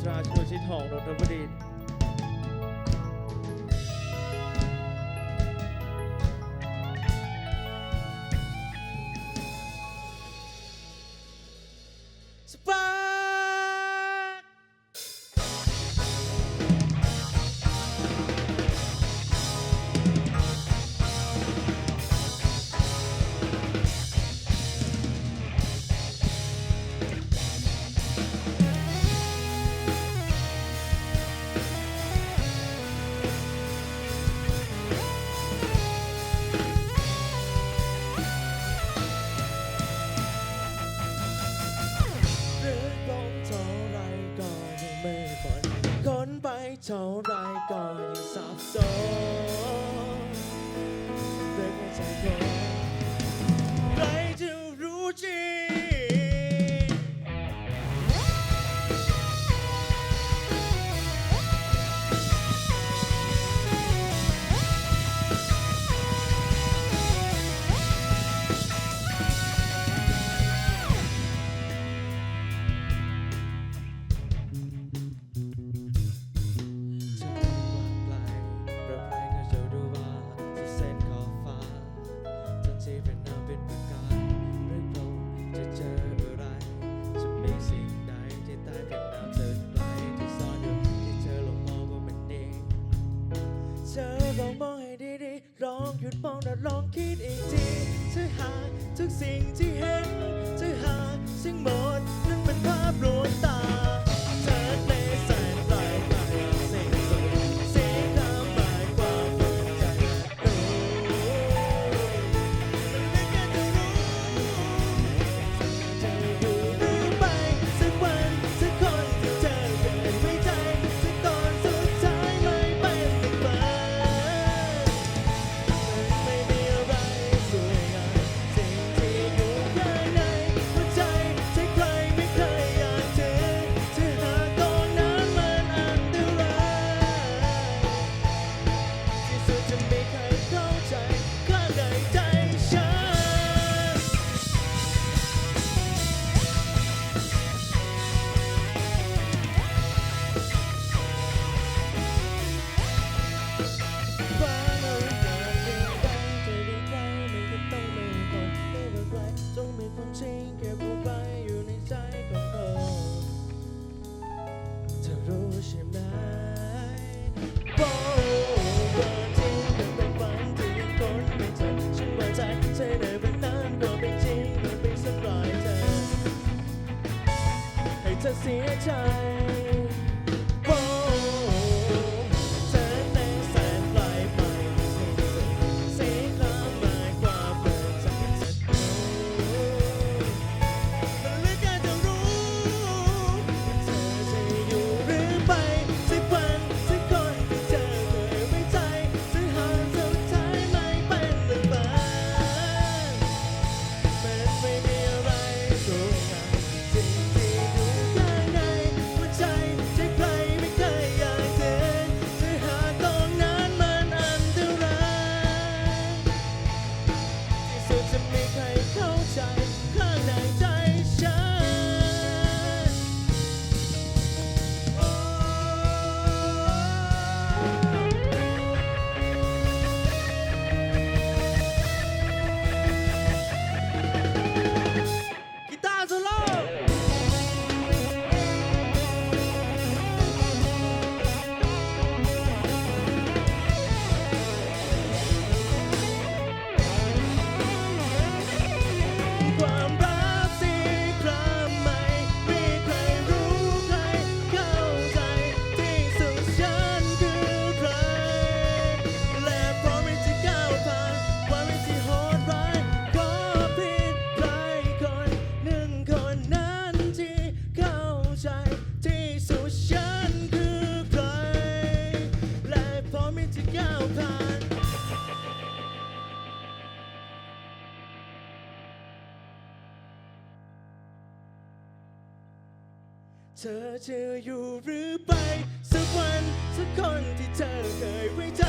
ตราชวยชิทองนนทบุรี เท่าไรก็ยังสับสนุดมองและลองคิดอีกทีจะหาทุกสิ่งที่เห็นจะหาสิ่งหมดนั่นเป็นภาพลวงตา เสียใจ เธอจะอยู่หรือไป สักวันสักคนที่เธอเคยไว้ใจ